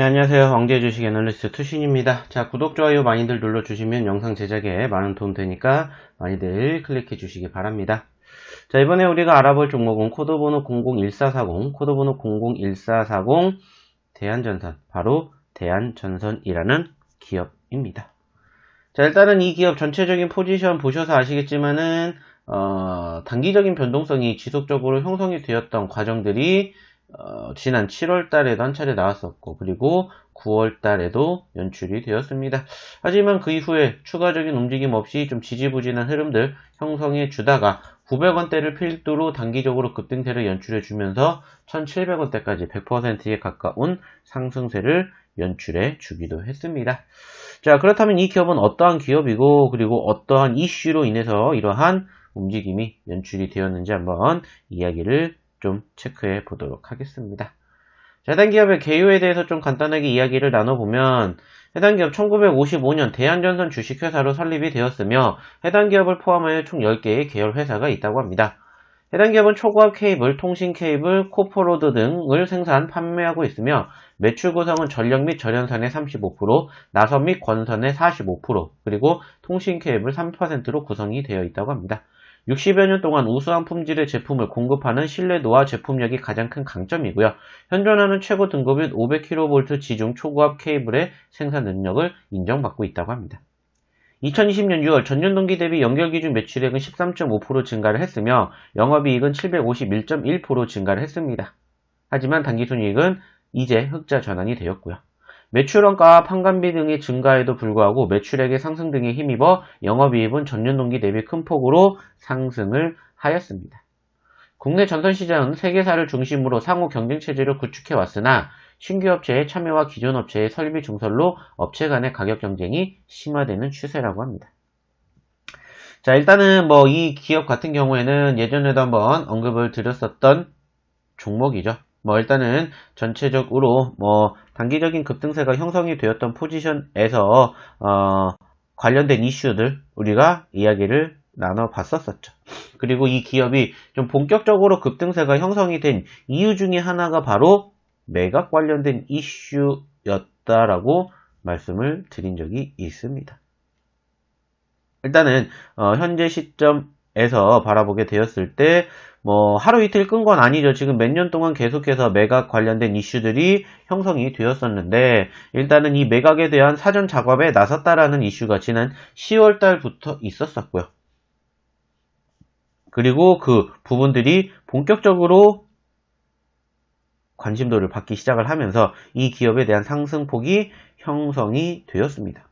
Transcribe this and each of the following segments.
네, 안녕하세요. 왕재 주식 애널리스트 투신입니다. 자, 구독, 좋아요 많이들 눌러주시면 영상 제작에 많은 도움 되니까 많이들 클릭해 주시기 바랍니다. 자, 이번에 우리가 알아볼 종목은 코드번호 001440, 코드번호 001440, 대한전선, 바로 대한전선이라는 기업입니다. 자, 일단은 이 기업 전체적인 포지션 보셔서 아시겠지만은, 어, 단기적인 변동성이 지속적으로 형성이 되었던 과정들이 어, 지난 7월 달에도 한 차례 나왔었고 그리고 9월 달에도 연출이 되었습니다. 하지만 그 이후에 추가적인 움직임 없이 좀 지지부진한 흐름들 형성해 주다가 900원대를 필두로 단기적으로 급등세를 연출해 주면서 1700원대까지 100%에 가까운 상승세를 연출해 주기도 했습니다. 자 그렇다면 이 기업은 어떠한 기업이고 그리고 어떠한 이슈로 인해서 이러한 움직임이 연출이 되었는지 한번 이야기를 좀 체크해 보도록 하겠습니다. 자, 해당 기업의 개요에 대해서 좀 간단하게 이야기를 나눠보면 해당 기업 1955년 대한전선 주식회사로 설립이 되었으며 해당 기업을 포함하여 총 10개의 계열 회사가 있다고 합니다. 해당 기업은 초고압 케이블, 통신 케이블, 코퍼로드 등을 생산, 판매하고 있으며 매출 구성은 전력 및 절연선의 35%, 나선 및 권선의 45%, 그리고 통신 케이블 3%로 구성이 되어 있다고 합니다. 60여 년 동안 우수한 품질의 제품을 공급하는 신뢰도와 제품력이 가장 큰 강점이고요. 현존하는 최고 등급인 500kV 지중 초고압 케이블의 생산 능력을 인정받고 있다고 합니다. 2020년 6월 전년 동기 대비 연결 기준 매출액은 13.5% 증가를 했으며 영업이익은 751.1% 증가를 했습니다. 하지만 당기순이익은 이제 흑자 전환이 되었고요. 매출원가와 판관비 등의 증가에도 불구하고 매출액의 상승 등에 힘입어 영업이익은 전년 동기 대비 큰 폭으로 상승을 하였습니다. 국내 전선시장은 세계사를 중심으로 상호 경쟁체제를 구축해 왔으나 신규 업체의 참여와 기존 업체의 설비 증설로 업체 간의 가격 경쟁이 심화되는 추세라고 합니다. 자, 일단은 뭐 이 기업 같은 경우에는 예전에도 한번 언급을 드렸었던 종목이죠. 뭐 일단은 전체적으로 뭐 단기적인 급등세가 형성이 되었던 포지션에서 어 관련된 이슈들 우리가 이야기를 나눠봤었었죠. 그리고 이 기업이 좀 본격적으로 급등세가 형성이 된 이유 중에 하나가 바로 매각 관련된 이슈였다라고 말씀을 드린 적이 있습니다. 일단은 어 현재 시점 에서 바라보게 되었을 때 뭐 하루 이틀 끈 건 아니죠. 지금 몇 년 동안 계속해서 매각 관련된 이슈들이 형성이 되었었는데 일단은 이 매각에 대한 사전 작업에 나섰다라는 이슈가 지난 10월 달부터 있었었고요. 그리고 그 부분들이 본격적으로 관심도를 받기 시작을 하면서 이 기업에 대한 상승폭이 형성이 되었습니다.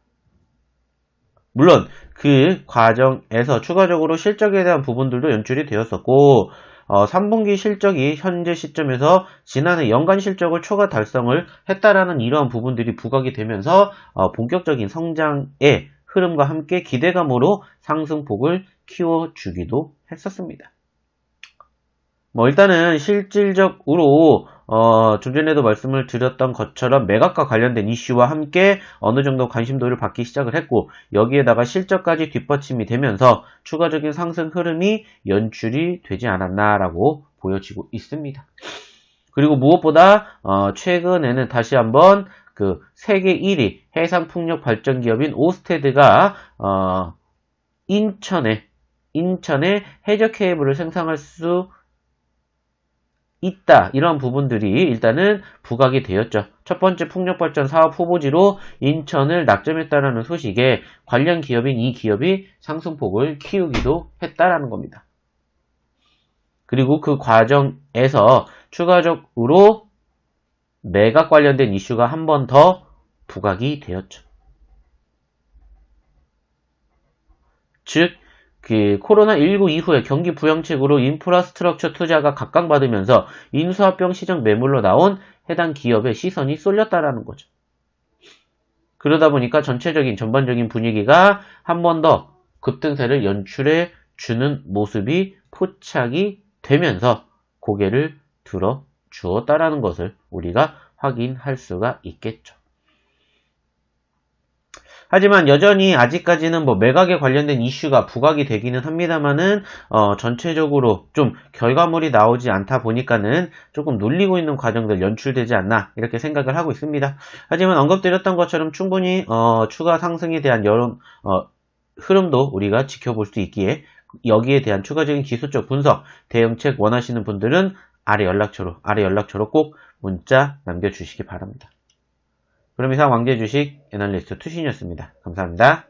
물론 그 과정에서 추가적으로 실적에 대한 부분들도 연출이 되었었고 어, 3분기 실적이 현재 시점에서 지난해 연간 실적을 초과 달성을 했다라는 이러한 부분들이 부각이 되면서 어, 본격적인 성장의 흐름과 함께 기대감으로 상승폭을 키워주기도 했었습니다. 뭐 일단은 실질적으로 어, 좀 전에도 말씀을 드렸던 것처럼 매각과 관련된 이슈와 함께 어느 정도 관심도를 받기 시작을 했고 여기에다가 실적까지 뒷받침이 되면서 추가적인 상승 흐름이 연출이 되지 않았나라고 보여지고 있습니다. 그리고 무엇보다 어, 최근에는 다시 한번 그 세계 1위 해상풍력 발전 기업인 오스테드가 어, 인천에 인천에 해저 케이블을 생산할 수 있다. 이런 부분들이 일단은 부각이 되었죠. 첫 번째 풍력발전 사업 후보지로 인천을 낙점했다라는 소식에 관련 기업인 이 기업이 상승폭을 키우기도 했다라는 겁니다. 그리고 그 과정에서 추가적으로 매각 관련된 이슈가 한 번 더 부각이 되었죠. 즉, 그 코로나19 이후에 경기 부양책으로 인프라스트럭처 투자가 각광받으면서 인수합병 시장 매물로 나온 해당 기업의 시선이 쏠렸다라는 거죠. 그러다 보니까 전체적인 전반적인 분위기가 한 번 더 급등세를 연출해 주는 모습이 포착이 되면서 고개를 들어 주었다라는 것을 우리가 확인할 수가 있겠죠. 하지만 여전히 아직까지는 뭐 매각에 관련된 이슈가 부각이 되기는 합니다만은 어, 전체적으로 좀 결과물이 나오지 않다 보니까는 조금 눌리고 있는 과정들 연출되지 않나 이렇게 생각을 하고 있습니다. 하지만 언급드렸던 것처럼 충분히 어, 추가 상승에 대한 여론 어, 흐름도 우리가 지켜볼 수 있기에 여기에 대한 추가적인 기술적 분석, 대응책 원하시는 분들은 아래 연락처로 아래 연락처로 꼭 문자 남겨주시기 바랍니다. 그럼 이상 왕제 주식 애널리스트 투신이었습니다. 감사합니다.